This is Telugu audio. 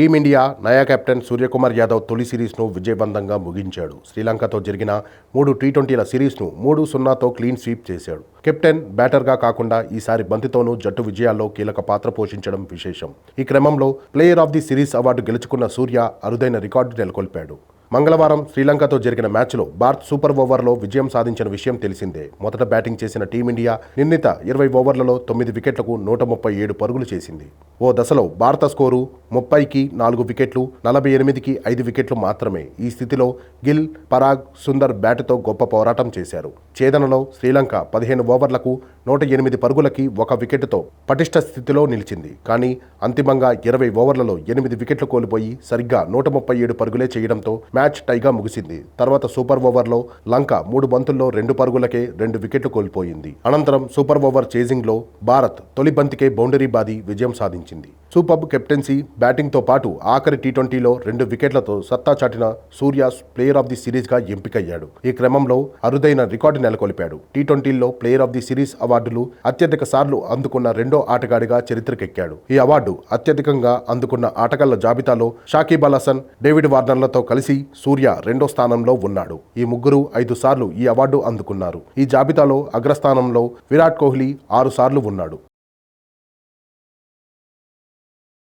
టీమిండియా నయా కెప్టెన్ సూర్యకుమార్ యాదవ్ తొలి సిరీస్ను విజయవంతంగా ముగించాడు. శ్రీలంకతో జరిగిన మూడు టీ ట్వంటీల సిరీస్ను మూడు సున్నాతో క్లీన్ స్వీప్ చేశాడు. కెప్టెన్ బ్యాటర్గా కాకుండా ఈసారి బంతితోనూ జట్టు విజయాల్లో కీలక పాత్ర పోషించడం విశేషం. ఈ క్రమంలో player of the series award గెలుచుకున్న సూర్య అరుదైన రికార్డు నెలకొల్పాడు. మంగళవారం శ్రీలంకతో జరిగిన మ్యాచ్లో భారత్ సూపర్ ఓవర్లో విజయం సాధించిన విషయం తెలిసిందే. మొదట బ్యాటింగ్ చేసిన టీమిండియా నిర్ణీత ఇరవై ఓవర్లలో తొమ్మిది వికెట్లకు నూట ముప్పై ఏడు పరుగులు చేసింది. ఓ దశలో భారత స్కోరు ముప్పైకి నాలుగు వికెట్లు నలభై ఎనిమిదికి ఐదు వికెట్లు మాత్రమే. ఈ స్థితిలో గిల్ పరాగ్ సుందర్ బ్యాటుతో గొప్ప పోరాటం చేశారు. ఛేదనలో శ్రీలంక పదిహేను ఓవర్లకు నూట ఎనిమిది పరుగులకి ఒక వికెట్తో పటిష్ట స్థితిలో నిలిచింది. కానీ అంతిమంగా ఇరవై ఓవర్లలో ఎనిమిది వికెట్లు కోల్పోయి సరిగ్గా నూట ముప్పై ఏడు పరుగులే చేయడంతో మ్యాచ్ టైగా ముగిసింది. తర్వాత సూపర్ ఓవర్లో లంక మూడు బంతుల్లో రెండు పరుగులకే రెండు వికెట్లు కోల్పోయింది. అనంతరం సూపర్ ఓవర్ చేజింగ్లో భారత్ తొలి బంతికే బౌండరీ బాది విజయం సాధించింది. సూపర్ కెప్టెన్సీ బ్యాటింగ్తో పాటు ఆఖరి టీ ట్వంటీలో రెండు వికెట్లతో సత్తా చాటిన సూర్య ప్లేయర్ ఆఫ్ ది సిరీస్గా ఎంపికయ్యాడు. ఈ క్రమంలో అరుదైన రికార్డు నెలకొల్పాడు. టీ ట్వంటీలో ప్లేయర్ ఆఫ్ ది సిరీస్ అవార్డులు అత్యధిక సార్లు అందుకున్న రెండో ఆటగాడిగా చరిత్రకెక్కాడు. ఈ అవార్డు అత్యధికంగా అందుకున్న ఆటగాళ్ళ జాబితాలో షాకీబ్ అల్ హసన్ డేవిడ్ వార్నర్లతో కలిసి సూర్య రెండో స్థానంలో ఉన్నాడు. ఈ ముగ్గురు ఐదు సార్లు ఈ అవార్డు అందుకున్నారు. ఈ జాబితాలో అగ్రస్థానంలో విరాట్ కోహ్లీ ఆరు సార్లు ఉన్నాడు.